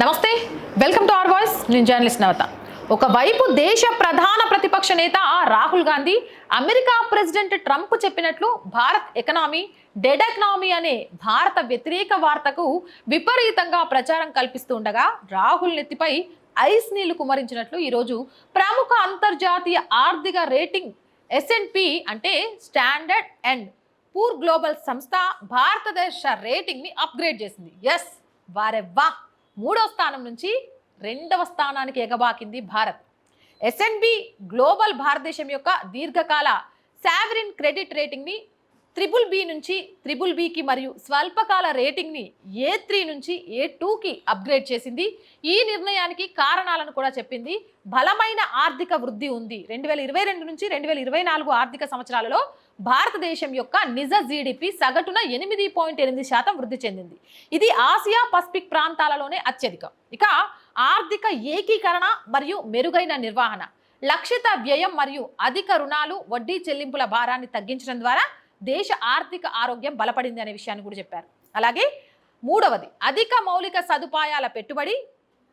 నమస్తే welcome to R voice. నేను journalist నవత. ఒకవైపు దేశ ప్రధాన ప్రతిపక్ష నేత Rahul Gandhi America president Trump చెప్పినట్లు భారత్ ఎకనామీ డెడ్ ఎకనామీ అనే భారత వ్యతిరేక వార్తకు విపరీతంగా ప్రచారం కల్పిస్తూ ఉండగా రాహుల్ నెత్తిపై ఐస్ నీళ్ళు కుమరించినట్లు ఈరోజు ప్రముఖ అంతర్జాతీయ ఆర్థిక రేటింగ్ ఎస్ఎన్పి అంటే స్టాండర్డ్ అండ్ పూర్ గ్లోబల్ సంస్థ భారతదేశ రేటింగ్ని అప్గ్రేడ్ చేసింది. ఎస్ వారెవ్వా? మూడో స్థానం నుంచి రెండవ స్థానానికి ఎగబాకింది భారత్. ఎస్ఎన్బి గ్లోబల్ భారతదేశం యొక్క దీర్ఘకాల సావరిన్ క్రెడిట్ రేటింగ్ని త్రిబుల్ బి నుంచి త్రిబుల్ బికి మరియు స్వల్పకాల రేటింగ్ని ఏ త్రీ నుంచి ఏ టూకి అప్గ్రేడ్ చేసింది? ఈ నిర్ణయానికి కారణాలను కూడా చెప్పింది. బలమైన ఆర్థిక వృద్ధి ఉంది. రెండు వేల ఇరవై రెండు నుంచి రెండు వేల ఇరవై నాలుగు ఆర్థిక సంవత్సరాలలో భారతదేశం యొక్క నిజ జీడిపి సగటున ఎనిమిది పాయింట్ ఎనిమిది శాతం వృద్ధి చెందింది. ఇది ఆసియా పసిఫిక్ ప్రాంతాలలోనే అత్యధికం. ఇక ఆర్థిక ఏకీకరణ మరియు మెరుగైన నిర్వహణ లక్షిత వ్యయం మరియు అధిక రుణాలు వడ్డీ చెల్లింపుల భారాన్ని తగ్గించడం ద్వారా దేశ ఆర్థిక ఆరోగ్యం బలపడింది అనే విషయాన్ని కూడా చెప్పారు. అలాగే మూడవది అధిక మౌలిక సదుపాయాల పెట్టుబడి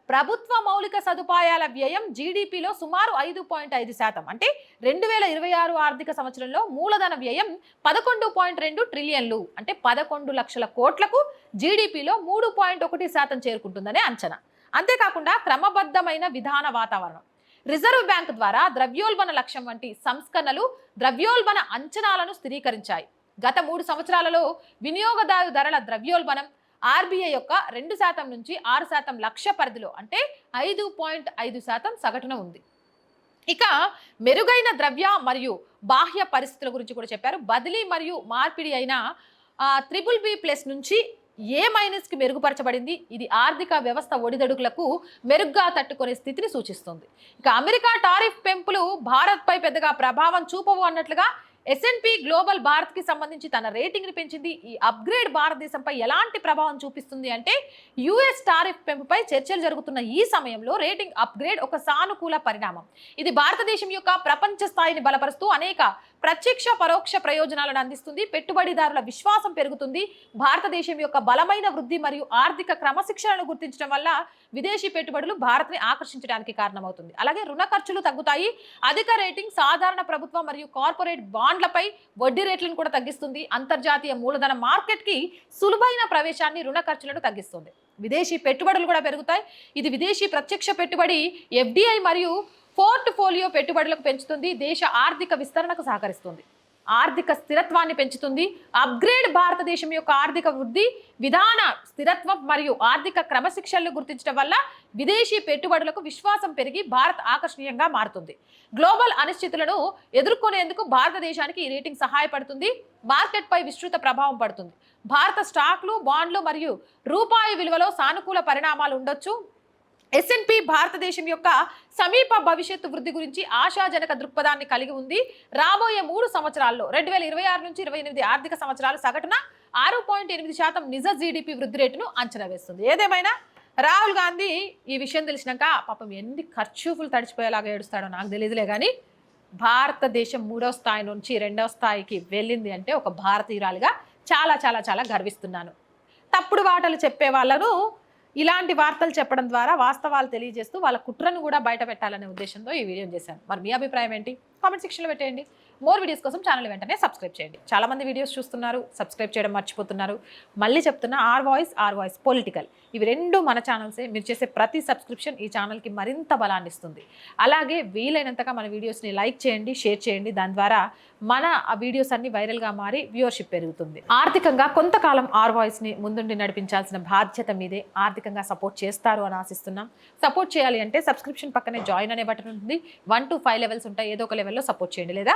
ప్రభుత్వ మౌలిక సదుపాయాల వ్యయం జీడిపిలో సుమారు ఐదు పాయింట్ ఐదు శాతం. అంటే రెండు వేల ఇరవై ఆరు ఆర్థిక సంవత్సరంలో మూలధన వ్యయం పదకొండు పాయింట్ రెండు ట్రిలియన్లు. అంటే పదకొండు లక్షల కోట్లకు జీడిపిలో మూడు పాయింట్ ఒకటి శాతం చేరుకుంటుందనే అంచనా. అంతేకాకుండా క్రమబద్ధమైన విధాన వాతావరణం. రిజర్వ్ బ్యాంక్ ద్వారా ద్రవ్యోల్బణ లక్ష్యం వంటి సంస్కరణలు ద్రవ్యోల్బణ అంచనాలను స్థిరీకరించాయి. గత మూడు సంవత్సరాలలో వినియోగదారు ధరల ద్రవ్యోల్బణం ఆర్బీఐ యొక్క రెండు శాతం నుంచి ఆరు శాతం లక్ష్య పరిధిలో అంటే ఐదు పాయింట్ ఐదు శాతం సగటున ఉంది. ఇక మెరుగైన ద్రవ్య మరియు బాహ్య పరిస్థితుల గురించి కూడా చెప్పారు. బదిలీ మరియు మార్పిడి అయిన త్రిబుల్ బి ప్లస్ నుంచి ఏ మైనస్కి మెరుగుపరచబడింది? ఇది ఆర్థిక వ్యవస్థ ఒడిదడుగులకు మెరుగ్గా తట్టుకునే స్థితిని సూచిస్తుంది. ఇక అమెరికా టారిఫ్ పెంపులు భారత్పై పెద్దగా ప్రభావం చూపవు అన్నట్లుగా ఎస్ఎన్పి గ్లోబల్ భారత్కి సంబంధించి తన రేటింగ్ని పెంచింది. ఈ అప్గ్రేడ్ భారతదేశంపై ఎలాంటి ప్రభావం చూపిస్తుంది అంటే యుఎస్ టారిఫ్ పెంపుపై చర్చలు జరుగుతున్న ఈ సమయంలో రేటింగ్ అప్గ్రేడ్ ఒక సానుకూల పరిణామం. ఇది భారతదేశం యొక్క ప్రపంచ స్థాయిని బలపరుస్తూ అనేక ప్రత్యక్ష పరోక్ష ప్రయోజనాలను అందిస్తుంది. పెట్టుబడిదారుల విశ్వాసం పెరుగుతుంది. భారతదేశం యొక్క బలమైన వృద్ధి మరియు ఆర్థిక క్రమశిక్షణను గుర్తించడం వల్ల విదేశీ పెట్టుబడులు భారత్ని ఆకర్షించడానికి కారణమవుతుంది. అలాగే రుణ ఖర్చులు తగ్గుతాయి. అధిక రేటింగ్ సాధారణ ప్రభుత్వ మరియు కార్పొరేట్ బాండ్లపై వడ్డీ రేట్లను కూడా తగ్గిస్తుంది. అంతర్జాతీయ మూలధన మార్కెట్కి సులువైన ప్రవేశాన్ని రుణ ఖర్చులను తగ్గిస్తుంది. విదేశీ పెట్టుబడులు కూడా పెరుగుతాయి. ఇది విదేశీ ప్రత్యక్ష పెట్టుబడి ఎఫ్డిఐ మరియు పోర్ట్ఫోలియో పెట్టుబడులకు పెంచుతుంది దేశ ఆర్థిక విస్తరణకు సహకరిస్తుంది. ఆర్థిక స్థిరత్వాన్ని పెంచుతుంది. అప్గ్రేడ్ భారతదేశం యొక్క ఆర్థిక వృద్ధి విధాన స్థిరత్వం మరియు ఆర్థిక క్రమశిక్షణలు గుర్తించడం వల్ల విదేశీ పెట్టుబడులకు విశ్వాసం పెరిగి భారత్ ఆకర్షణీయంగా మారుతుంది. గ్లోబల్ అనిశ్చితులను ఎదుర్కొనేందుకు భారతదేశానికి ఈ రేటింగ్ సహాయపడుతుంది. మార్కెట్పై విస్తృత ప్రభావం పడుతుంది. భారత స్టాక్లు బాండ్లు మరియు రూపాయి విలువలో సానుకూల పరిణామాలు ఉండొచ్చు. ఎస్ఎన్పి భారతదేశం యొక్క సమీప భవిష్యత్తు వృద్ధి గురించి ఆశాజనక దృక్పథాన్ని కలిగి ఉంది. రాబోయే మూడు సంవత్సరాల్లో రెండు వేల ఇరవై ఆరు నుంచి ఇరవై ఎనిమిది ఆర్థిక సంవత్సరాలు సగటున ఆరు పాయింట్ ఎనిమిది శాతం నిజ జీడిపి వృద్ధి రేటును అంచనా వేస్తుంది. ఏదేమైనా? రాహుల్ గాంధీ ఈ విషయం తెలిసినాక పాపం ఎన్ని ఖర్చుఫులు తడిచిపోయేలాగా ఏడుస్తాడో నాకు తెలియదులే కానీ భారతదేశం మూడో స్థాయి నుంచి రెండవ స్థాయికి వెళ్ళింది అంటే ఒక భారతీయురాలుగా చాలా చాలా చాలా గర్విస్తున్నాను. తప్పుడు వాటలు చెప్పే వాళ్ళను ఇలాంటి వార్తలు చెప్పడం ద్వారా వాస్తవాలు తెలియజేస్తూ వాళ్ళ కుట్రను కూడా బయట పెట్టాలనే ఉద్దేశంతో ఈ వీడియో చేశాను. మరి మీ అభిప్రాయం ఏంటి? కామెంట్ సెక్షన్లో పెట్టేయండి. మోర్ వీడియోస్ కోసం ఛానల్ వెంటనే సబ్స్క్రైబ్ చేయండి. చాలా మంది వీడియోస్ చూస్తున్నారు సబ్స్క్రైబ్ చేయడం మర్చిపోతున్నారు. మళ్ళీ చెప్తున్నా R voice R voice political ఇవి రెండు మన ఛానల్సే మీరు చేసే ప్రతి సబ్స్క్రిప్షన్ ఈ ఛానల్కి మరింత బలాన్ని ఇస్తుంది. అలాగే వీలైనంతగా మన వీడియోస్ని లైక్ చేయండి షేర్ చేయండి. దాని ద్వారా మన ఆ వీడియోస్ అన్ని వైరల్గా మారి వ్యూవర్షిప్ పెరుగుతుంది. ఆర్థికంగా కొంతకాలం ఆర్ వాయిస్ని ముందుండి నడిపించాల్సిన బాధ్యత మీదే ఆర్థికంగా సపోర్ట్ చేస్తారు అని ఆశిస్తున్నాం. సపోర్ట్ చేయాలి అంటే సబ్స్క్రిప్షన్ పక్కనే జాయిన్ అనే బటన్ ఉంటుంది. వన్ టు ఫైవ్ లెవెల్స్ ఉంటాయి. ఏదో ఒక లెవెల్లో సపోర్ట్ చేయండి. లేదా